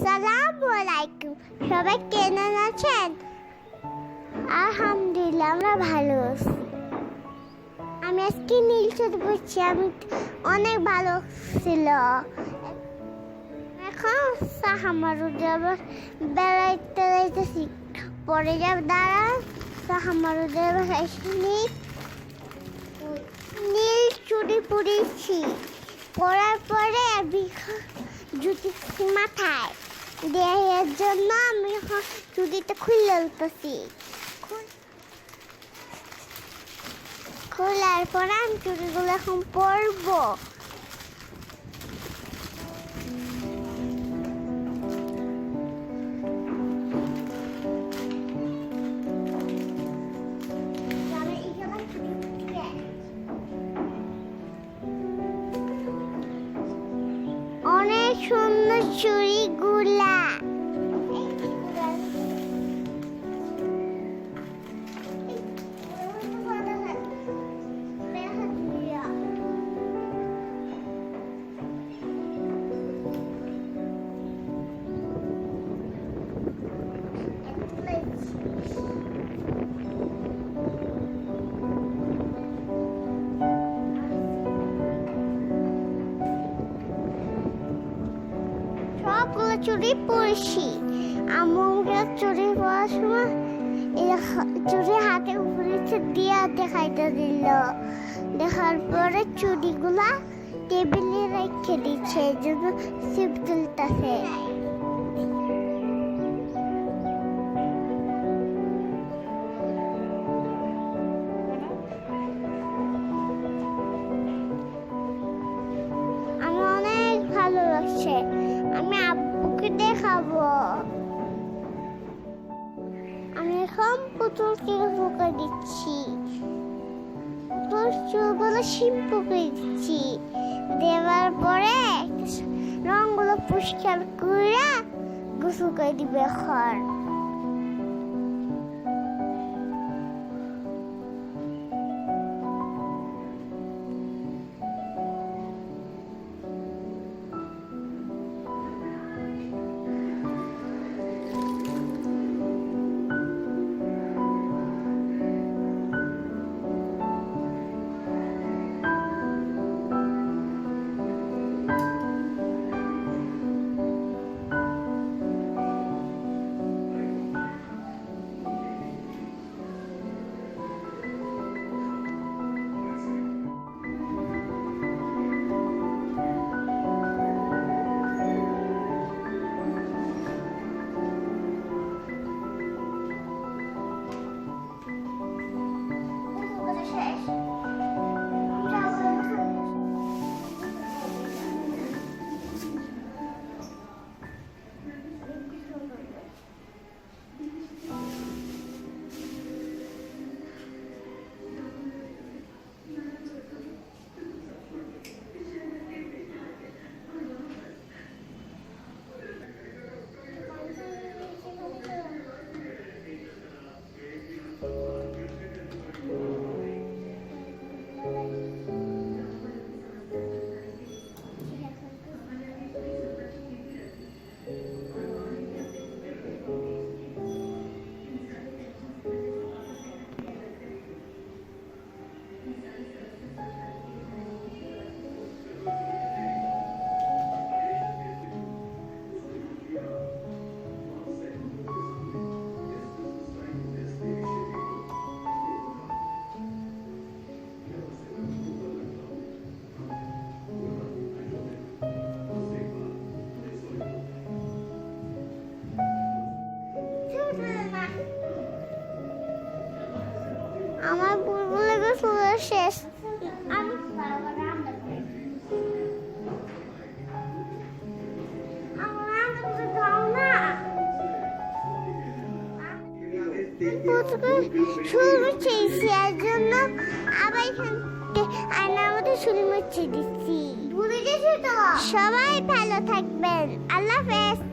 আসসালামু আলাইকুম সবাই কেমন আছেন? আলহামদুলিল্লাহ, আমরা ভালো আছি। আমি আজকে নীল চোখ পড়ছি, আমি অনেক ভালো ছিল। এখন সাহামারুদে আবার বেড়াইতে যাইতেছি। পরে যাব দাঁড়া সাহামারুদে এসে নীল চুড়ি পরেছি পরার পরে জুতি মাথায়। দেওয়ার জন্য আমি চুড়িটা খুলে উঠতেছি খোলার পর আমি চুড়িগুলো এখন পরবো। সুন্দর চুড়িগুলা। সবগুলো চুড়ি পড়ছি। আমাকে চুরি পরার সময় চুরি হাতে উপরে দিয়া দেখাইতে দিল। দেখার পরে চুড়িগুলা টেবিলে রেখে দিচ্ছে এই জন্য সিপ তুলতেছে। চুলগুলো শিম্পু করে দিচ্ছি দেওয়ার পরে রঙগুলো পরিষ্কার করে গোসল করে দিবে এখন। আমার বুলবুলে গোসল শেষ। আমি এর জন্য আবার এখান থেকে আয়নার মধ্যে শুল দিচ্ছি। ভুলে গেছি তো? সবাই ভালো থাকবেন। আল্লাহ হাফেজ।